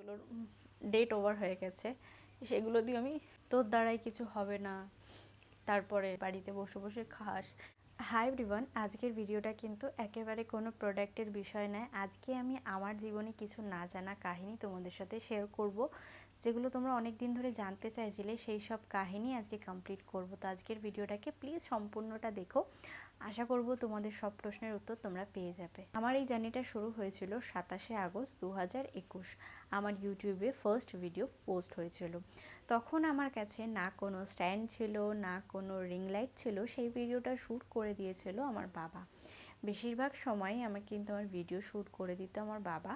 এগুলোর date over হয়ে গেছে। সেগুলো দিয়ে আমি, তোর দ্বারাই কিছু হবে না। তারপরে বাড়িতে বসে বসে খাস। হাই এভরিওয়ান আজকের ভিডিওটা কিন্তু একেবারে কোনো প্রোডাক্টের বিষয় নয়। আজকে আমি আমার জীবনে কিছু না জানা কাহিনী তোমাদের সাথে শেয়ার করব, যেগুলো তোমরা অনেক দিন ধরে জানতে চাইছিলে। সেই সব কাহিনী আজকে কমপ্লিট করব। তো আজকের ভিডিওটাকে প্লিজ সম্পূর্ণটা দেখো। আশা করব তোমাদের সব প্রশ্নের উত্তর তোমরা পেয়ে যাবে। আমার এই জার্নিটা শুরু হয়েছিল সাতাশে আগস্ট দু হাজার একুশ। আমার ইউটিউবে ফার্স্ট ভিডিও পোস্ট হয়েছিল। তখন আমার কাছে না কোনো স্ট্যান্ড ছিল, না কোনো রিং লাইট ছিল, সেই ভিডিওটা শ্যুট করে দিয়েছিল আমার বাবা। বেশিরভাগ সময় আমাকে কিন্তু আমার ভিডিও শ্যুট করে দিত আমার বাবা।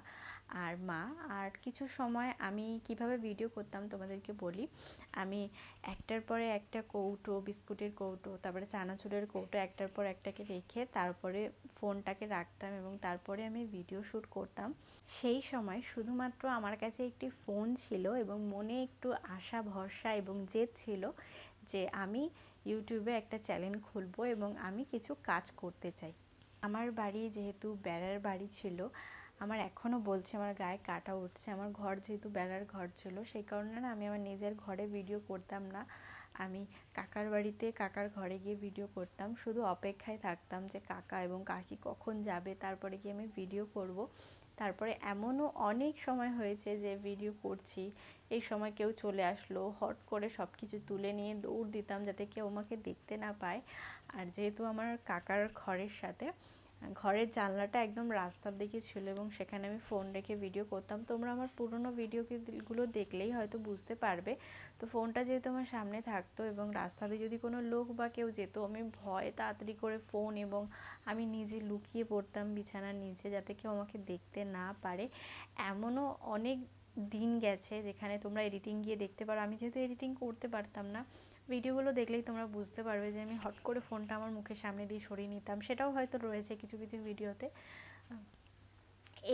আর মা। আর কিছু সময় আমি কীভাবে ভিডিও করতাম তোমাদেরকে বলি। আমি একটার পরে একটা কৌটো, বিস্কুটের কৌটো, তারপরে চানাচুরের কৌটো একটার পর একটাকে রেখে তারপরে ফোনটাকে রাখতাম এবং তারপরে আমি ভিডিও শ্যুট করতাম। সেই সময় শুধুমাত্র আমার কাছে একটি ফোন ছিল এবং মনে একটু আশা, ভরসা এবং জেদ ছিল যে আমি ইউটিউবে একটা চ্যানেল খুলবো এবং আমি কিছু কাজ করতে চাই। আমার বাড়ি যেহেতু বেড়ার বাড়ি ছিল আমার এখনও বলছে, আমার গায়ে কাটা উঠছে। আমার ঘর যেহেতু বেড়ার ঘর ছিল, সেই কারণে না আমি আমার নিজের ঘরে ভিডিও করতাম না। আমি কাকার বাড়িতে কাকার ঘরে গিয়ে ভিডিও করতাম। শুধু অপেক্ষায় থাকতাম যে কাকা এবং কাকি কখন যাবে, তারপরে গিয়ে আমি ভিডিও করব। তারপরে এমনও অনেক সময় হয়েছে যে ভিডিও করছি, এই সময় কেউ চলে আসলো, হট করে সব কিছু তুলে নিয়ে দৌড় দিতাম যাতে কেউ আমাকে দেখতে না পায়। আর যেহেতু আমার কাকার ঘরের সাথে ঘরের জানলাটা একদম রাস্তার দিকে ছিল এবং সেখানে আমি ফোন রেখে ভিডিও করতাম। তোমরা আমার পুরনো ভিডিওগুলো দেখলেই হয়তো বুঝতে পারবে। তো ফোনটা যেহেতু আমার সামনে থাকতো এবং রাস্তাতে যদি কোনো লোক বা কেউ যেত, আমি ভয় তাড়াতাড়ি করে ফোন এবং আমি নিজে লুকিয়ে পড়তাম বিছানার নিচে যাতে কেউ আমাকে দেখতে না পারে। এমনও অনেক দিন গেছে যেখানে তোমরা এডিটিং গিয়ে দেখতে পারো। আমি যেহেতু এডিটিং করতে পারতাম না ভিডিওগুলো দেখলেই তোমরা বুঝতে পারবে যে আমি হট করে ফোনটা আমার মুখের সামনে দিয়ে সরিয়ে নিতাম। সেটাও হয়তো রয়েছে কিছু কিছু ভিডিওতে।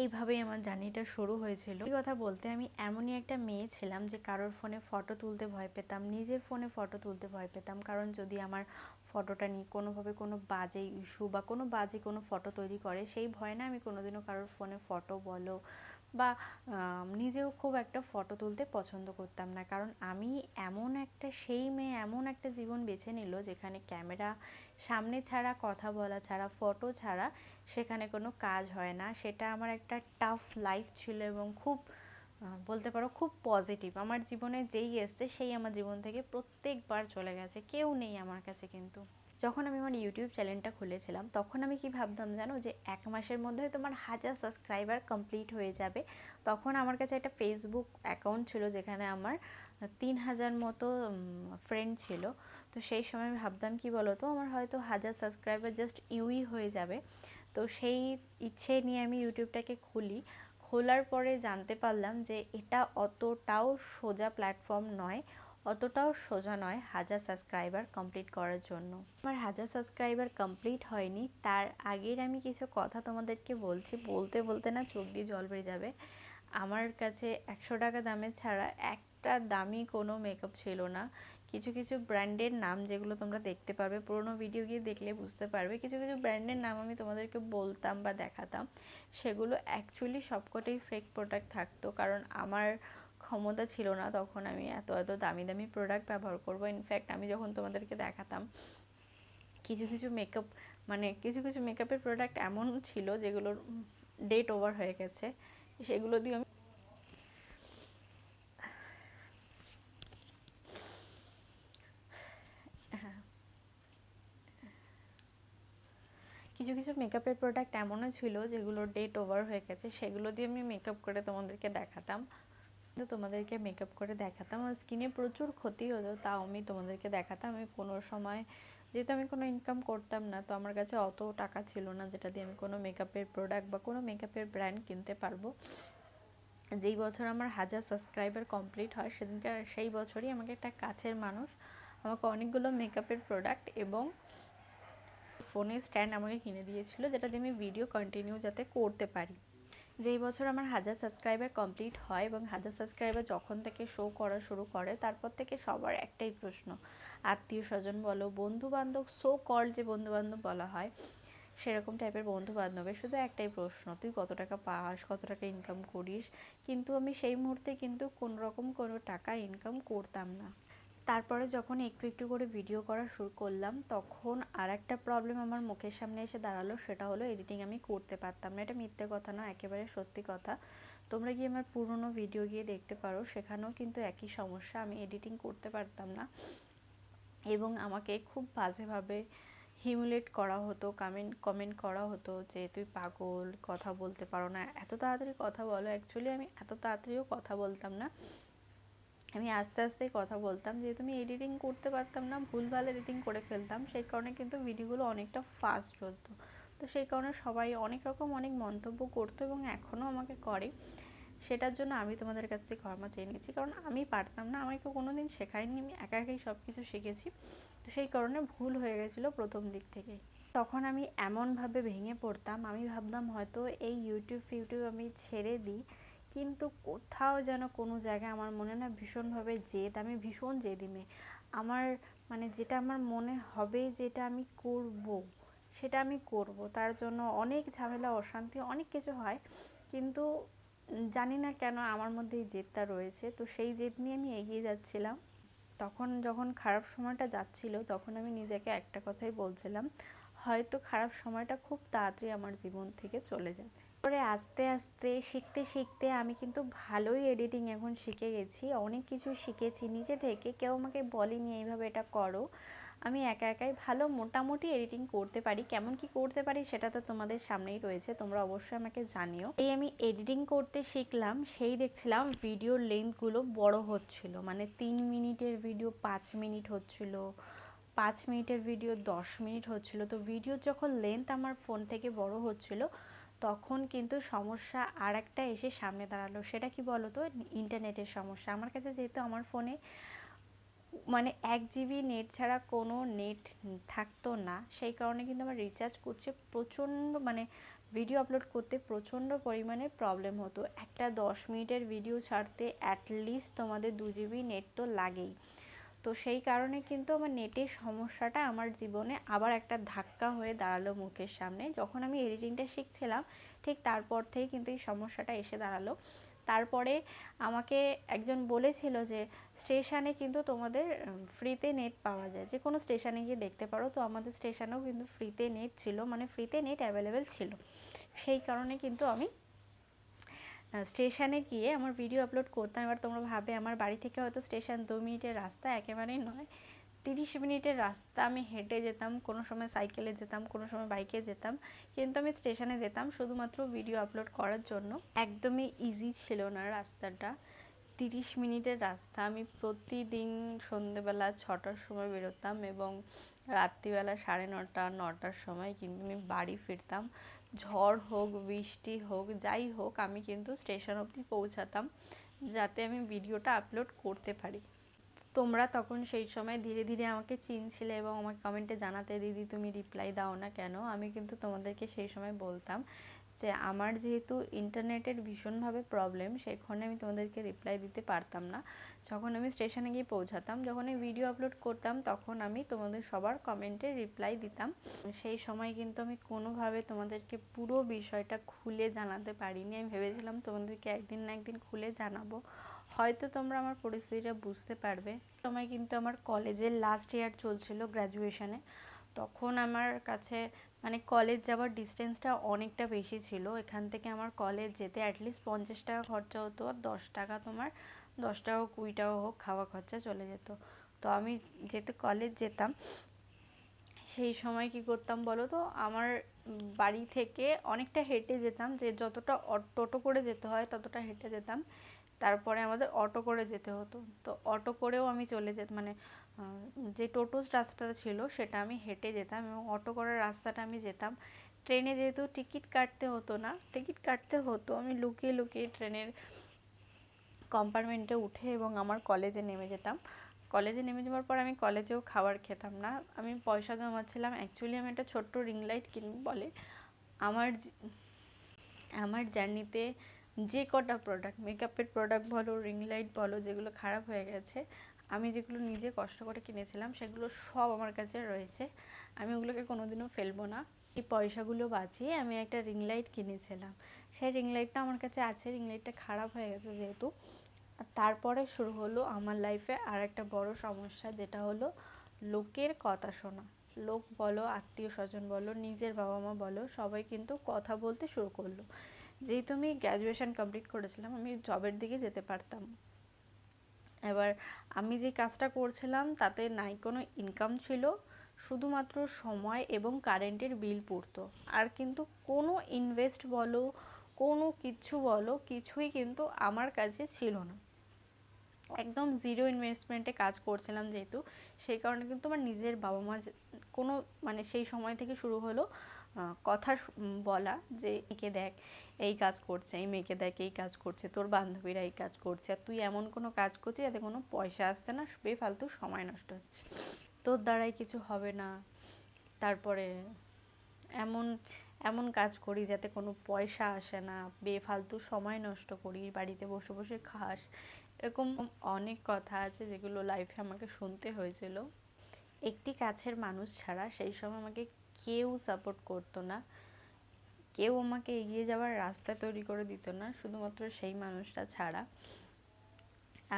এইভাবেই আমার জার্নিটা শুরু হয়েছিল। এই কথা বলতে আমি এমনই একটা মেয়ে ছিলাম যে কারোর ফোনে ফটো তুলতে ভয় পেতাম, নিজের ফোনে ফটো তুলতে ভয় পেতাম। কারণ যদি আমার ফটোটা নিয়ে কোনোভাবে কোনো বাজে ইস্যু বা কোনো বাজে কোনো ফটো তৈরি করে, সেই ভয় না আমি কোনোদিনও কারোর ফোনে ফটো বলো বা নিজেও খুব একটা ফটো তুলতে পছন্দ করতাম না। কারণ আমি এমন একটা, সেই মেয়ে এমন একটা জীবন বেছে নিল যেখানে ক্যামেরা সামনে ছাড়া, কথা বলা ছাড়া ফটো ছাড়া সেখানে কোনো কাজ হয় না। সেটা আমার একটা টাফ লাইফ ছিল এবং খুব বলতে পারো খুব পজিটিভ আমার জীবনে যেই এসছে সেই আমার জীবন থেকে প্রত্যেকবার চলে গেছে। কেউ নেই আমার কাছে কিন্তু। যখন আমি আমার ইউটিউব চ্যানেলটা খুলেছিলাম, তখন আমি কি ভাবতাম জানো যে, এক মাসের মধ্যে তোমার হাজার সাবস্ক্রাইবার কমপ্লিট হয়ে যাবে। তখন আমার কাছে একটা ফেসবুক অ্যাকাউন্ট ছিল যেখানে আমার তিন হাজার মতো ফ্রেন্ড ছিল। তো সেই সময় আমি ভাবতাম, কি বলো তো আমার হয়তো হাজার সাবস্ক্রাইবার জাস্ট ইউই হয়ে যাবে। তো সেই ইচ্ছে নিয়ে আমি ইউটিউবটাকে খুলি। খোলার পরে জানতে পারলাম যে, এটা অতটাও সোজা প্ল্যাটফর্ম নয়। অতটাও সোজা নয় হাজার সাবস্ক্রাইবার কমপ্লিট করার জন্য। আমার হাজার সাবস্ক্রাইবার কমপ্লিট হয়নি, তার আগের আমি কিছু কথা তোমাদেরকে বলছি, বলতে বলতে না চোখ দিয়ে জল বেরিয়ে যাবে। আমার কাছে একশো টাকা দামের ছাড়া একটা দামি কোনো মেকআপ ছিল না। কিছু কিছু ব্র্যান্ডের নাম যেগুলো তোমরা দেখতে পারবে, পুরোনো ভিডিও গিয়ে দেখলে বুঝতে পারবে। কিছু কিছু ব্র্যান্ডের নাম আমি তোমাদেরকে বলতাম বা দেখাতাম, সেগুলো অ্যাকচুয়ালি সবকটাই ফেক প্রোডাক্ট থাকতো। কারণ আমার ক্ষমতা ছিল না, তখন আমি এত এত দামি দামি প্রোডাক্ট ব্যবহার করব। ইনফ্যাক্ট আমি যখন তোমাদেরকে দেখাতাম, কিছু কিছু মেকআপ মানে কিছু কিছু মেকআপের প্রোডাক্ট এমন ছিল যেগুলোর ডেট ওভার হয়ে গেছে, সেগুলো দিয়ে আমি কিছু কিছু মেকআপের প্রোডাক্ট এমনও ছিল যেগুলোর ডেট ওভার হয়ে গেছে, সেগুলো দিয়ে আমি মেকআপ করে তোমাদেরকে দেখাতাম। তো তোমাদেরকে মেকআপ করে দেখাতাম। আর স্কিনে প্রচুর ক্ষতি হতো, তাও আমি তোমাদেরকে দেখাতাম। আমি কোনো সময়, যেহেতু আমি কোনো ইনকাম করতাম না, তো আমার কাছে অত টাকা ছিল না যেটা দিয়ে আমি কোনো মেকআপের প্রোডাক্ট বা কোনো মেকআপের ব্র্যান্ড কিনতে পারব। যেই বছর আমার হাজার সাবস্ক্রাইবার কমপ্লিট হয়, সেদিনকার সেই বছরই আমাকে একটা কাছের মানুষ আমাকে অনেকগুলো মেকআপের প্রোডাক্ট এবং ফোনের স্ট্যান্ড আমাকে কিনে দিয়েছিল, যেটা দিয়ে আমি ভিডিও কন্টিনিউ যাতে করতে পারি। যেই বছর আমার হাজার সাবস্ক্রাইবার কমপ্লিট হয় এবং হাজার সাবস্ক্রাইবার যখন থেকে শো করা শুরু করে, তারপর থেকে সবার একটাই প্রশ্ন, আত্মীয় স্বজন বলো বন্ধু বান্ধব সো কল যে বন্ধু বান্ধব বলা হয়, সেরকম টাইপের বন্ধু বান্ধবের শুধু একটাই প্রশ্ন, তুই কত টাকা পাস, কত টাকা ইনকাম করিস? কিন্তু আমি সেই মুহূর্তে কিন্তু কোনো রকম কোনো টাকা ইনকাম করতাম না। তারপরে যখন একটু একটু করে ভিডিও করা শুরু করলাম, তখন আর একটা প্রবলেম আমার মুখের সামনে এসে দাঁড়াল, সেটা হলো এডিটিং আমি করতে পারতাম না। এটা মিথ্যে কথা না একেবারে সত্যি কথা। তোমরা গিয়ে আমার পুরনো ভিডিও গিয়ে দেখতে পারো, সেখানেও কিন্তু একই সমস্যা, আমি এডিটিং করতে পারতাম না। এবং আমাকে খুব বাজেভাবে হিমুলেট করা হতো কমেন্ট কমেন্ট করা হতো যে, তুই পাগল, কথা বলতে পারো না। এত তাড়াতাড়ি কথা বলো অ্যাকচুয়ালি আমি এত তাড়াতাড়িও কথা বলতাম না। আমি আস্তে আস্তে কথা বলতাম, যেহেতু আমি এডিটিং করতে পারতাম না, ভুলভাল এডিটিং করে ফেলতাম, সেই কারণে কিন্তু ভিডিওগুলো অনেকটা ফাস্ট চলতো। তো সেই কারণে সবাই অনেক রকম অনেক মন্তব্য করতো এবং এখনও আমাকে করে। সেটার জন্য আমি তোমাদের কাছ ক্ষমা চেয়ে নিয়েছি কারণ আমি পারতাম না, আমাকে কোনো দিন শেখায়নি, আমি একা একাই সব কিছু শিখেছি। তো সেই কারণে ভুল হয়ে গেছিল প্রথম দিক থেকে। তখন আমি এমনভাবে ভেঙে পড়তাম, আমি ভাবতাম হয়তো এই ইউটিউব ফিউটিউব আমি ছেড়ে দিই। কিন্তু কোথাও যেন কোনো জায়গায় আমার মনে না ভীষণভাবে জেদ, আমি ভীষণ জেদি মেয়ে। আমার মানে যেটা আমার মনে হবে যেটা আমি করব, সেটা আমি করব। তার জন্য অনেক ঝামেলা, অশান্তি, অনেক কিছু হয়। কিন্তু জানি না কেন আমার মধ্যে এই জেদটা রয়েছে। তো সেই জেদ নিয়ে আমি এগিয়ে যাচ্ছিলাম। তখন যখন খারাপ সময়টা যাচ্ছিল, তখন আমি নিজেকে একটা কথাই বলছিলাম, হয়তো খারাপ সময়টা খুব তাড়াতাড়ি আমার জীবন থেকে চলে যাবে। পরে আস্তে আস্তে, শিখতে শিখতে আমি কিন্তু ভালোই এডিটিং এখন শিখে গেছি। অনেক কিছু শিখেছি, নিজে থেকে। কেউ আমাকে বলেনি, এইভাবে এটা করো। আমি একা একাই ভালো মোটামুটি এডিটিং করতে পারি। কেমন কি করতে পারি সেটা তো তোমাদের সামনেই রয়েছে, তোমরা অবশ্যই আমাকে জানিও। এই আমি এডিটিং করতে শিখলাম, সেই দেখছিলাম ভিডিও লেন্থগুলো বড় হচ্ছিল। মানে তিন মিনিটের ভিডিও পাঁচ মিনিট হচ্ছিল, পাঁচ মিনিটের ভিডিও দশ মিনিট হচ্ছিল। তো ভিডিও যখন লেন্থ আমার ফোন থেকে বড় হচ্ছিল তখন কিন্তু সমস্যা আর একটা এসে সামনে দাঁড়াল। সেটা কি বলো তো ইন্টারনেটের সমস্যা। আমার কাছে যেহেতু আমার ফোনে মানে এক জিবি নেট ছাড়া কোনো নেট থাকতো না, সেই কারণে কিন্তু আমার রিচার্জ করছে প্রচণ্ড মানে ভিডিও আপলোড করতে প্রচণ্ড পরিমাণে প্রবলেম হতো। একটা দশ মিনিটের ভিডিও ছাড়তে অ্যাটলিস্ট তোমাদের দু জিবি নেট তো লাগেই। তো সেই কারণে কিন্তু আমার নেটের সমস্যাটা আমার জীবনে আবার একটা ধাক্কা হয়ে দাঁড়াল মুখের সামনে। যখন আমি এডিটিংটা শিখছিলাম, ঠিক তারপর থেকে কিন্তু এই সমস্যাটা এসে দাঁড়াল। তারপরে আমাকে একজন বলেছিল যে, স্টেশনে কিন্তু তোমাদের ফ্রিতে নেট পাওয়া যায়। যে কোনো স্টেশনে গিয়ে দেখতে পারো। তো আমাদের স্টেশনেও কিন্তু ফ্রিতে নেট ছিল মানে ফ্রিতে নেট অ্যাভেলেবেল ছিল। সেই কারণে কিন্তু আমি স্টেশনে গিয়ে আমার ভিডিও আপলোড করতাম। এবার তোমরা ভাবে, আমার বাড়ি থেকে হয়তো স্টেশন দু মিনিটের রাস্তা, একেবারেই নয়। তিরিশ মিনিটের রাস্তা আমি হেঁটে যেতাম, কোনো সময় সাইকেলে যেতাম, কোনো সময় বাইকে যেতাম। কিন্তু আমি স্টেশনে যেতাম শুধুমাত্র ভিডিও আপলোড করার জন্য। একদমই ইজি ছিল না রাস্তাটা। তিরিশ মিনিটের রাস্তা, আমি প্রতিদিন সন্ধেবেলা ছটার সময় বেরোতাম এবং রাত্রিবেলা সাড়ে নটা, নটার সময় কিন্তু আমি বাড়ি ফিরতাম। ঝড় হোক, বৃষ্টি হোক, যাই হোক, আমি কিন্তু স্টেশন অবধি পৌঁছাতাম যাতে আমি ভিডিওটা আপলোড করতে পারি। তোমরা তখন সেই সময় ধীরে ধীরে আমাকে চিনছিলে এবং আমাকে কমেন্টে জানাতে, দিদি, তুমি রিপ্লাই দাও না কেন? আমি কিন্তু তোমাদেরকে সেই সময় বলতাম যে আমার যেহেতু ইন্টারনেটের ভীষণভাবে প্রবলেম সেখানে আমি তোমাদেরকে রিপ্লাই দিতে পারতাম না। যখন আমি স্টেশনে গিয়ে পৌঁছাতাম, যখন আমি ভিডিও আপলোড করতাম, তখন আমি তোমাদের সবার কমেন্টে রিপ্লাই দিতাম। সেই সময় কিন্তু আমি কোনোভাবে তোমাদেরকে পুরো বিষয়টা খুলে জানাতে পারিনি। আমি ভেবেছিলাম তোমাদেরকে একদিন না একদিন খুলে জানাব। হয়তো তোমরা আমার পরিস্থিতিটা বুঝতে পারবে। সময় কিন্তু আমার কলেজের লাস্ট ইয়ার চলছিল গ্র্যাজুয়েশনে তখন আমার কাছে মানে কলেজ যাওয়ার ডিস্টেন্সটা অনেকটা বেশি ছিল। এখান থেকে আমার কলেজ যেতে অ্যাটলিস্ট পঞ্চাশ টাকা খরচা হতো আর দশ টাকা তোমার দশ টাকা কুড়ি টাকা হোক খাওয়া খরচা চলে যেত। তো আমি যেতে কলেজ যেতাম, সেই সময় কি করতাম বলো তো? আমার বাড়ি থেকে অনেকটা হেঁটে যেতাম, যে যতটা টোটো করে যেতে হয় ততটা হেঁটে যেতাম। তারপরে আমাদের অটো করে যেতে হতো। তো অটো করেও আমি চলে যেতাম মানে যে টোটোস রাস্তাটা ছিল সেটা আমি হেঁটে যেতাম এবং অটো করার রাস্তাটা আমি যেতাম। ট্রেনে যেহেতু টিকিট কাটতে হতো না, টিকিট কাটতে হতো। আমি লুকিয়ে লুকিয়ে ট্রেনের কম্পার্টমেন্টে উঠে এবং আমার কলেজে নেমে যেতাম। কলেজে নেমে যাওয়ার পর আমি কলেজেও খাবার খেতাম না। আমি পয়সা জমাচ্ছিলাম। অ্যাকচুয়ালি আমি একটা ছোট্ট রিং লাইট কিনব বলে। আমার আমার জার্নিতে যে কটা প্রোডাক্ট মেকআপের প্রোডাক্ট বলো রিং লাইট বলো, যেগুলো খারাপ হয়ে গেছে আমি যেগুলো নিজে কষ্ট করে কিনেছিলাম, সেগুলো সব আমার কাছে রয়েছে। আমি ওগুলোকে কোনোদিনও ফেলব না। এই পয়সাগুলো বাঁচিয়ে আমি একটা রিং লাইট কিনেছিলাম। সেই রিং লাইটটা আমার কাছে আছে রিং লাইটটা খারাপ হয়ে গেছে যেহেতু। তারপরে শুরু হলো আমার লাইফে আর একটা বড় সমস্যা, যেটা হলো লোকের কথা শোনা। লোক বলো, আত্মীয় স্বজন বলো, নিজের বাবা মা বলো, সবাই কিন্তু কথা বলতে শুরু করল। যেহেতু আমি গ্র্যাজুয়েশন কমপ্লিট করেছিলাম, আমি জবের দিকে যেতে পারতাম। এবার আমি যে কাজটা করছিলাম, তাতে নাই কোনো ইনকাম ছিল, শুধুমাত্র সময় এবং কারেন্টের বিল পড়তো। আর কিন্তু কোনো ইনভেস্ট বলো, কোনো কিছু বলো, কিছুই কিন্তু আমার কাছে ছিল না। একদম জিরো ইনভেস্টমেন্টে কাজ করছিলাম যেহেতু, সেই কারণে কিন্তু আমার নিজের বাবা মা কোনো মানে সেই সময় থেকে শুরু হলো কথা বলা যে, একে দেখ এই কাজ করছে, এই মেয়েকে দেখ, এই কাজ করছে, তোর বান্ধবীরা এই কাজ করছে, আর তুই এমন কোনো কাজ করছিস যাতে কোনো পয়সা আসছে না, বেফালতু সময় নষ্ট হচ্ছে। তোর দ্বারাই কিছু হবে না। তারপরে এমন এমন কাজ করি যাতে কোনো পয়সা আসে না, বেফালতু সময় নষ্ট করি বাড়িতে বসে বসে খাস। এরকম অনেক কথা আছে যেগুলো লাইফে আমাকে শুনতে হয়েছিল। একটি কাছের মানুষ ছাড়া সেই সময় আমাকে কেউ সাপোর্ট করতো না। কেউ আমাকে এগিয়ে যাওয়ার রাস্তা তৈরি করে দিত না, শুধুমাত্র সেই মানুষটা ছাড়া।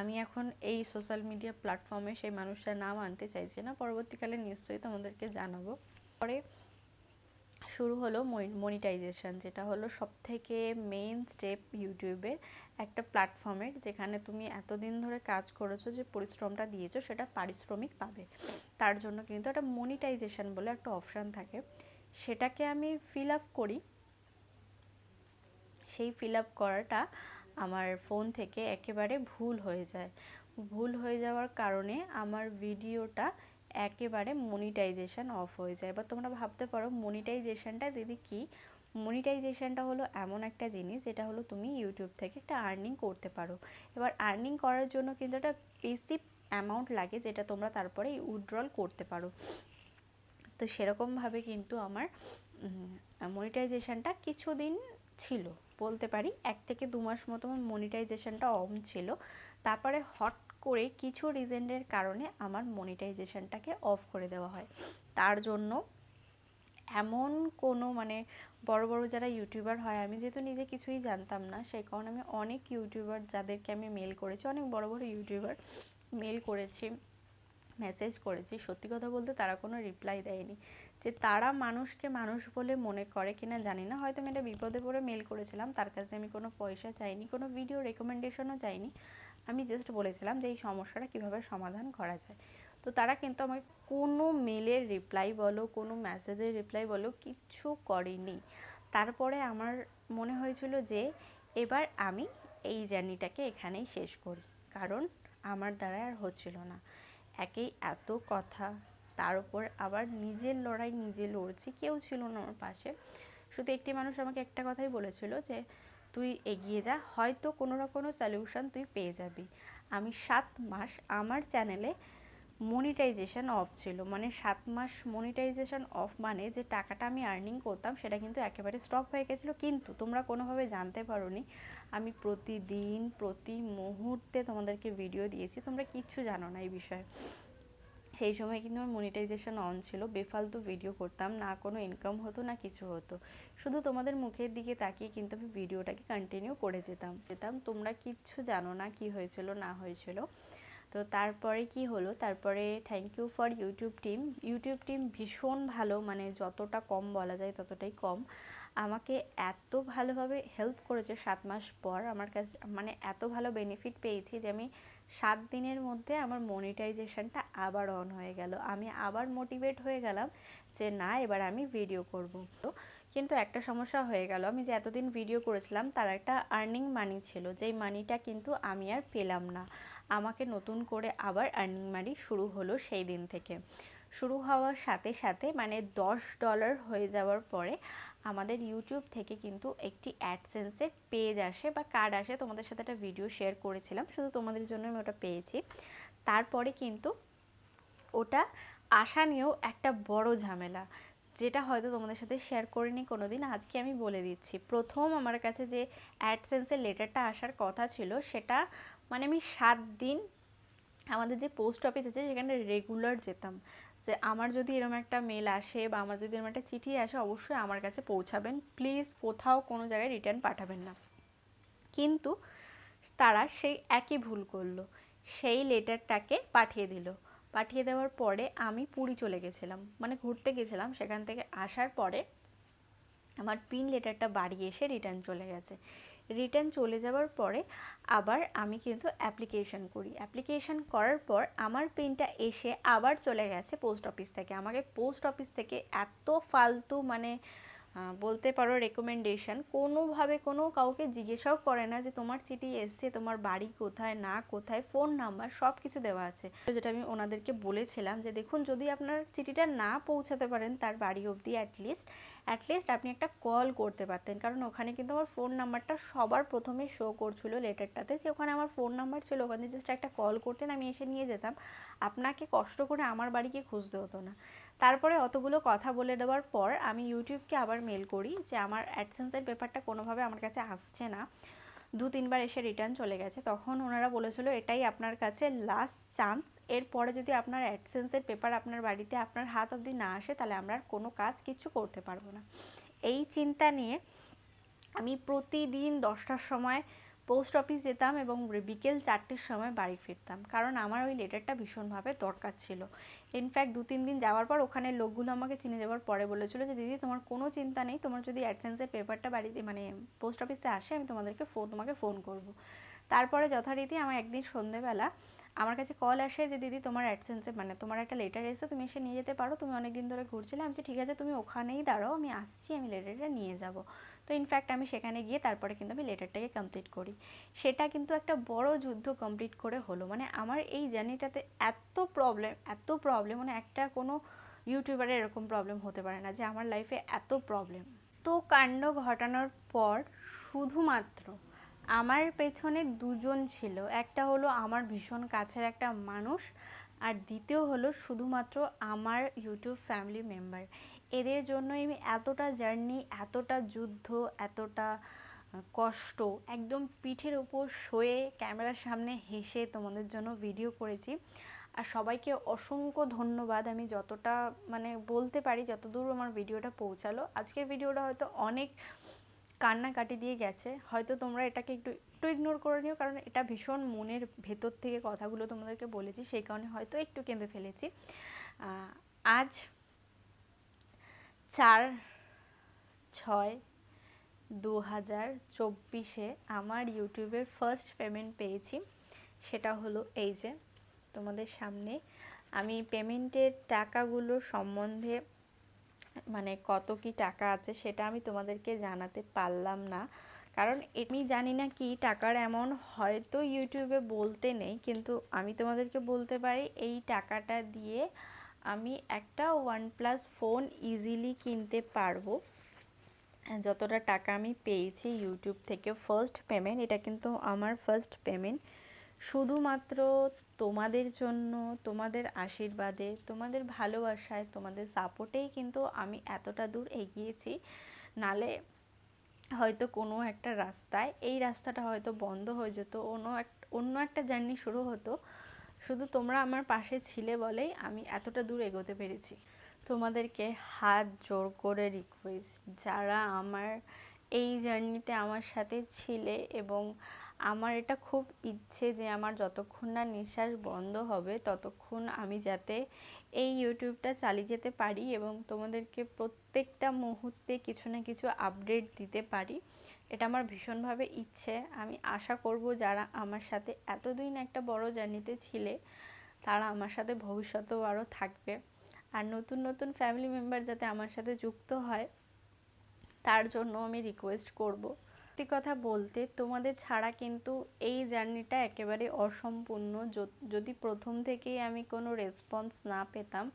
আমি এখন এই সোশ্যাল মিডিয়া প্ল্যাটফর্মে সেই মানুষটার নাম আনতে চাইছি না, পরবর্তীকালে নিশ্চয়ই তোমাদেরকে জানাব। পরে শুরু হলো মনিটাইজেশন যেটা হলো সব থেকে মেইন স্টেপ ইউটিউবের একটা প্ল্যাটফর্মের যেখানে তুমি এতদিন ধরে কাজ করেছ যে পরিশ্রমটা দিয়েছ, সেটা পারিশ্রমিক পাবে। তার জন্য কিন্তু একটা মনিটাইজেশন বলে একটা অপশান থাকে। সেটাকে আমি ফিল আপ করি। সেই ফিল আপ করাটা আমার ফোন থেকে একেবারে ভুল হয়ে যায়। ভুল হয়ে যাওয়ার কারণে আমার ভিডিওটা একেবারে মনিটাইজেশান অফ হয়ে যায়। এবার তোমরা ভাবতে পারো মনিটাইজেশানটা দিদি কি? মনিটাইজেশানটা হলো এমন একটা জিনিস, যেটা হলো তুমি ইউটিউব থেকে একটা আর্নিং করতে পারো। এবার আর্নিং করার জন্য কিন্তু একটা বেসিক অ্যামাউন্ট লাগে, যেটা তোমরা তারপরে উইথড্রল করতে পারো। তো সেরকমভাবে কিন্তু আমার মনিটাইজেশনটা কিছুদিন ছিল। বলতে পারি, এক থেকে দু মাস মতো আমার মনিটাইজেশনটা অন ছিল। তারপরে হট করে কিছু রিজেন্টের কারণে আমার মনিটাইজেশনটাকে অফ করে দেওয়া হয়। তার জন্য এমন কোনো মানে বড় বড় যারা ইউটিউবার হয়, আমি যেহেতু নিজে কিছুই জানতাম না, সেই কারণে আমি অনেক ইউটিউবার যাদেরকে আমি মেল করেছি, অনেক বড় বড় ইউটিউবার মেল করেছি মেসেজ করেছি। সত্যি কথা বলতে তারা কোনো রিপ্লাই দেয়নি। যে তারা মানুষকে মানুষ বলে মনে করে কিনা জানি না। হয়তো আমি এটা বিপদে পড়ে মেল করেছিলাম, তার কাছে আমি কোনো পয়সা চাইনি, কোনো ভিডিও রেকমেন্ডেশনও চাইনি। আমি জাস্ট বলেছিলাম যে এই সমস্যাটা কীভাবে সমাধান করা যায়। তো তারা কিন্তু আমাকে কোনো মেলের রিপ্লাই বলো, কোনো মেসেজের রিপ্লাই বলো, কিচ্ছু করেনি। তারপরে আমার মনে হয়েছিল যে এবার আমি এই জার্নিটাকে এখানেই শেষ করি। কারণ আমার দ্বারা আর হচ্ছিল না। একেই এত কথা তার উপর আবার নিজের লড়াই নিজে লড়ছি। কেউ ছিল না আমার পাশে। শুধু একটি মানুষ আমাকে একটা কথাই বলেছিল যে, তুই এগিয়ে যা, হয়তো কোনো না কোনো সলিউশন তুই পেয়ে যাবি। আমি সাত মাস আমার চ্যানেলে মনিটাইজেশান অফ ছিল। মানে সাত মাস মনিটাইজেশান অফ মানে যে টাকাটা আমি আর্নিং করতাম, সেটা কিন্তু একেবারে স্টপ হয়ে গেছিল। কিন্তু তোমরা কোনোভাবে জানতে পারোনি, আমি প্রতিদিন, প্রতি মুহূর্তে তোমাদেরকে ভিডিও দিয়েছি। তোমরা কিচ্ছু জানো না এই বিষয়ে। সেই সময় কিন্তু আমার মনিটাইজেশন অন ছিল। বেফালতু ভিডিও করতাম, না কোনো ইনকাম হতো, না কিছু হতো। শুধু তোমাদের মুখের দিকে তাকিয়ে কিন্তু আমি ভিডিওটাকে কন্টিনিউ করে যেতাম। যেতাম, তোমরা কিচ্ছু জানো না কি হয়েছিল, না হয়েছিল। তো তারপরে কি হলো? তারপরে thank you for YouTube team YouTube team ভীষণ ভালো মানে যতটা কম বলা যায় ততটাই কম। আমাকে এত ভালোভাবে হেল্প করেছে সাত মাস পর। আমার কাছে মানে এত ভালো বেনিফিট পেয়েছি যে আমি সাত দিনের মধ্যে আমার মনিটাইজেশনটা আবার অন হয়ে গেল। আমি আবার মোটিভেট হয়ে গেলাম যে না, এবার আমি ভিডিও করব। তো কিন্তু একটা সমস্যা হয়ে গেল। আমি যে এতদিন ভিডিও করেছিলাম, তার একটা আর্নিং মানি ছিল। যেই মানিটা কিন্তু আমি আর পেলাম না। আমাকে নতুন করে আবার আর্নিং মানি শুরু হলো সেই দিন থেকে। শুরু হওয়ার সাথে সাথে মানে দশ ডলার হয়ে যাওয়ার পরে আমাদের ইউটিউব থেকে কিন্তু একটি অ্যাডসেন্সের পেজ আসে বা কার্ড আসে। তোমাদের সাথে একটা ভিডিও শেয়ার করেছিলাম, শুধু তোমাদের জন্য আমি ওটা পেয়েছি। তারপরে কিন্তু ওটা আসা নিয়েও একটা বড় ঝামেলা, যেটা হয়তো তোমাদের সাথে শেয়ার করিনি কোনো দিন আজকে আমি বলে দিচ্ছি, প্রথম আমার কাছে যে অ্যাডসেন্সের লেটারটা আসার কথা ছিল, সেটা মানে আমি সাত দিন আমাদের যে পোস্ট অফিস আছে, সেখানে রেগুলার যেতাম। যে আমার যদি এরকম একটা মেল আসে বা আমার যদি এরকম একটা চিঠি আসে, অবশ্যই আমার কাছে পৌঁছাবেন। প্লিজ কোথাও কোনো জায়গায় রিটার্ন পাঠাবেন না। কিন্তু তারা সেই একই ভুল করল। সেই লেটারটাকে পাঠিয়ে দিল। পাঠিয়ে দেওয়ার পরে আমি পুরী চলে গেছিলাম। মানে ঘুরতে গেছিলাম। সেখান থেকে আসার পরে আমার পিন লেটারটা বাড়ি এসে রিটার্ন চলে গেছে। রিটার্ন চলে যাওয়ার পরে আবার আমি কিন্তু অ্যাপ্লিকেশন করি। অ্যাপ্লিকেশন করার পর আমার পেনটা এসে আবার চলে গেছে পোস্ট অফিস থেকে। আমাকে পোস্ট অফিস থেকে এত ফালতু মানে বলতে পারো রেকমেন্ডেশন কোনোভাবে কোনো কাউকে জিজ্ঞাসাও করে না যে তোমার চিঠি এসছে, তোমার বাড়ি কোথায়, না কোথায় ফোন নাম্বার সব কিছু দেওয়া আছে। যেটা আমি ওনাদেরকে বলেছিলাম যে দেখুন, যদি আপনার চিঠিটা না পৌঁছাতে পারেন তার বাড়ি অবধি অ্যাটলিস্ট অ্যাটলিস্ট আপনি একটা কল করতে পারতেন। কারণ ওখানে কিন্তু আমার ফোন নাম্বারটা সবার প্রথমে শো করছিল লেটারটাতে যে ওখানে আমার ফোন নাম্বার ছিল, ওখানে জাস্ট একটা কল করতেন, আমি এসে নিয়ে যেতাম। আপনাকে কষ্ট করে আমার বাড়িকে খুঁজতে হতো না। তারপরে অতগুলো কথা বলে দেওয়ার পর আমি ইউটিউবকে আবার মেল করি যে আমার অ্যাডসেন্সের পেপারটা কোনোভাবে আমার কাছে আসছে না। দু, তিনবার এসে রিটার্ন চলে গেছে। তখন ওনারা বলেছিল, এটাই আপনার কাছে লাস্ট চান্স এরপরে যদি আপনার অ্যাডসেন্সের পেপার আপনার বাড়িতে আপনার হাত অবধি না আসে, তাহলে আমরা আর কোনো কাজ কিছু করতে পারব না। এই চিন্তা নিয়ে আমি প্রতিদিন দশটার সময় পোস্ট অফিস যেতাম এবং বিকেল চারটের সময় বাড়ি ফিরতাম। কারণ আমার ওই লেটারটা ভীষণভাবে দরকার ছিল। ইনফ্যাক্ট দু তিন দিন যাওয়ার পর ওখানে লোকগুলো আমাকে চিনে যাওয়ার পরে বলেছিল যে, দিদি, তোমার কোনো চিন্তা নেই। তোমার যদি অ্যাডসেন্সের পেপারটা বাড়িতে মানে পোস্ট অফিসে আসে, আমি তোমাদেরকে ফোন তোমাকে ফোন করব। তারপরে যথারীতি আমার একদিন সন্ধেবেলা আমার কাছে কল আসে যে, দিদি, তোমার অ্যাডসেন্সে মানে তোমার একটা লেটার এসে তুমি এসে নিয়ে যেতে পারো। তুমি অনেক দিন ধরে ঘুরছিলে। আমি ঠিক আছে, তুমি ওখানেই দাঁড়াও, আমি আসছি, আমি লেটারটা নিয়ে যাব। তো ইনফ্যাক্ট আমি সেখানে গিয়ে তারপরে কিন্তু আমি লেটারটাকে কমপ্লিট করি। সেটা কিন্তু একটা বড় যুদ্ধ কমপ্লিট করে হলো। মানে আমার এই জার্নিটাতে এত প্রবলেম এত প্রবলেম মানে একটা কোনো ইউটিউবারের এরকম প্রবলেম হতে পারে না যে আমার লাইফে এত প্রবলেম তো কাণ্ড ঘটানোর পর শুধুমাত্র আমার পেছনে দুজন ছিল। একটা হলো আমার ভীষণ কাছের একটা মানুষ আর দ্বিতীয় হলো শুধুমাত্র আমার ইউটিউব ফ্যামিলি মেম্বার এদের জন্যই আমি এতটা জার্নি, এতটা যুদ্ধ, এতটা কষ্ট একদম পিঠের উপর শোয়ে ক্যামেরার সামনে হেসে তোমাদের জন্য ভিডিও করেছি। আর সবাইকে অসংখ্য ধন্যবাদ। আমি যতটা মানে বলতে পারি, যতদূর আমার ভিডিওটা পৌঁছালো। আজকের ভিডিওটা হয়তো অনেক কান্নাকাটি দিয়ে গেছে। হয়তো তোমরা এটাকে একটু একটু ইগনোর করে নিও, কারণ এটা ভীষণ মনের ভেতর থেকে কথাগুলো তোমাদেরকে বলেছি। সেই কারণে হয়তো একটু কেঁদে ফেলেছি। আজ চার, ছয় দু হাজার চব্বিশে আমার ইউটিউবের ফার্স্ট পেমেন্ট পেয়েছি। সেটা হলো এই যে, তোমাদের সামনে। আমি পেমেন্টের টাকাগুলো সম্বন্ধে মানে কত কি টাকা আছে সেটা আমি তোমাদেরকে জানাতে পারলাম না। কারণ আমি জানি না কি টাকার অ্যামাউন্ট হয়তো ইউটিউবে বলতে নেই, কিন্তু আমি তোমাদেরকে বলতে পারি এই টাকাটা দিয়ে আমি একটা ওয়ান প্লাস ফোন ইজিলি কিনতে পারব। যতটা টাকা আমি পেয়েছি ইউটিউব থেকে ফার্স্ট পেমেন্ট এটা কিন্তু আমার ফার্স্ট পেমেন্ট শুধুমাত্র তোমাদের জন্য, তোমাদের আশীর্বাদে, তোমাদের ভালোবাসায়, তোমাদের সাপোর্টেই কিন্তু আমি এতটা দূর এগিয়েছি। নালে হয়তো কোনো একটা রাস্তায়, এই রাস্তাটা হয়তো বন্ধ হয়ে যেত, অন্য এক, অন্য একটা জার্নি শুরু হতো। শুধু তোমরা আমার পাশে ছিলে বলেই আমি এতটা দূর এগোতে পেরেছি। তোমাদেরকে হাত জোর করে রিকোয়েস্ট যারা আমার এই জার্নিতে আমার সাথে ছিলে এবং আমার এটা খুব ইচ্ছে যে আমার যতক্ষণ না নিঃশ্বাস বন্ধ হবে, ততক্ষণ আমি যাতে এই ইউটিউবটা চালিয়ে যেতে পারি এবং তোমাদেরকে প্রত্যেকটা মুহূর্তে কিছু না কিছু আপডেট দিতে পারি। এটা আমার ভীষণভাবে ইচ্ছে। আমি আশা করব যারা আমার সাথে এতদিন একটা বড় জার্নিতে ছিলে, তারা আমার সাথে ভবিষ্যতেও আরও থাকবে। আর নতুন নতুন ফ্যামিলি মেম্বার যাতে আমার সাথে যুক্ত হয়, তার জন্য আমি রিকোয়েস্ট করব। সত্যি কথা বলতে তোমাদের ছাড়া কিন্তু এই জার্নিটা একেবারে অসম্পূর্ণ। যদি প্রথম থেকেই আমি কোনো রেসপন্স না পেতাম,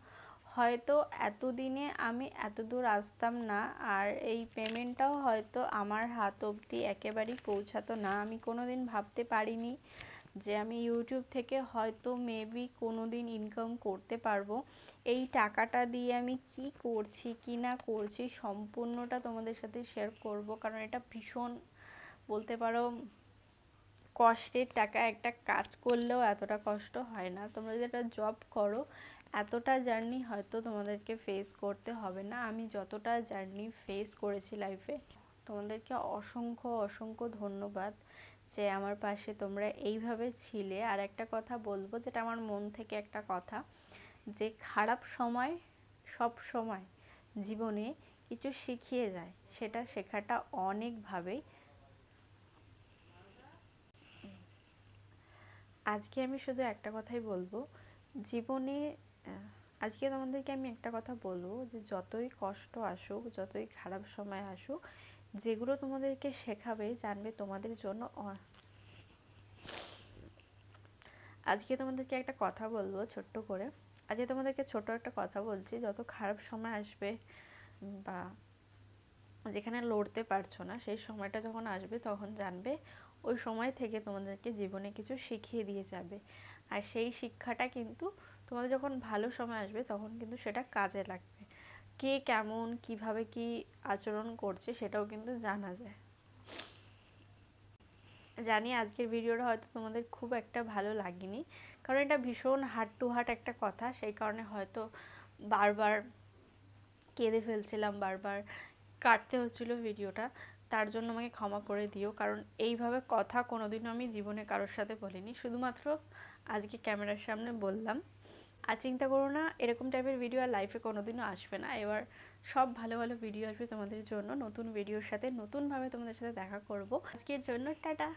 হয়তো এতদিনে আমি এত দূর আসতাম না আর এই পেমেন্টটাও হয়তো আমার হাত অবধি একেবারেই পৌঁছাতো না। আমি কোনোদিন ভাবতে পারিনি যে আমি ইউটিউব থেকে হয়তো মেবি কোনো দিন ইনকাম করতে পারব। এই টাকাটা দিয়ে আমি কি করছি, কি না করছি সম্পূর্ণটা তোমাদের সাথে শেয়ার করব। কারণ এটা ভীষণ বলতে পারো কষ্টের টাকা। একটা কাজ করলেও এতটা কষ্ট হয় না। তোমরা যদি একটা জব করো, এতটা জার্নি হয়তো তোমাদেরকে ফেস করতে হবে না। আমি যতটা জার্নি ফেস করেছি লাইফে তোমাদেরকে অসংখ্য অসংখ্য ধন্যবাদ। যে আমার পাশে তোমরা এইভাবে ছিলে। আর একটা কথা বলব, যেটা আমার মন থেকে একটা কথা, যে খারাপ সময় সব সময় জীবনে কিছু শিখিয়ে যায়, সেটা শেখাটা অনেকভাবেই। আজকে আমি শুধু একটা কথাই বলব, জীবনে আজকে তোমাদেরকে আমি একটা কথা বলব যে যতই কষ্ট আসুক, যতই খারাপ সময় আসুক যেগুলো তোমাদেরকে শেখাবে, জানবে তোমাদের জন্য আজকে তোমাদেরকে একটা কথা বলব ছোট্ট করে। আজকে তোমাদেরকে ছোট একটা কথা বলছি, যত খারাপ সময় আসবে বা যেখানে লড়তে পারছ না, সেই সময়টা যখন আসবে তখন জানবে, ওই সময় থেকে তোমাদেরকে জীবনে কিছু শিখিয়ে দিয়ে যাবে। আর সেই শিক্ষাটা কিন্তু তোমাদের যখন ভালো সময় আসবে তখন কিন্তু সেটা কাজে লাগবে। কে কেমন, কীভাবে কি আচরণ করছে সেটাও কিন্তু জানা যায়। জানি আজকের ভিডিওটা হয়তো তোমাদের খুব একটা ভালো লাগেনি, কারণ এটা ভীষণ হার্ট টু হার্ট একটা কথা, সেই কারণে হয়তো বারবার কেঁদে ফেলছিলাম, বারবার কাটতে হচ্ছিল ভিডিওটা, তার জন্য আমাকে ক্ষমা করে দিও, কারণ এইভাবে কথা কোনোদিনও আমি জীবনে কারোর সাথে বলিনি, শুধুমাত্র আজকে ক্যামেরার সামনে বললাম। আর চিন্তা করো না, এরকম টাইপের ভিডিও আর লাইফে কোনোদিনও আসবে না। এবার সব ভালো ভালো ভিডিও আসবে তোমাদের জন্য। নতুন ভিডিওর সাথে নতুনভাবে তোমাদের সাথে দেখা করব। আজকের জন্য টাটা।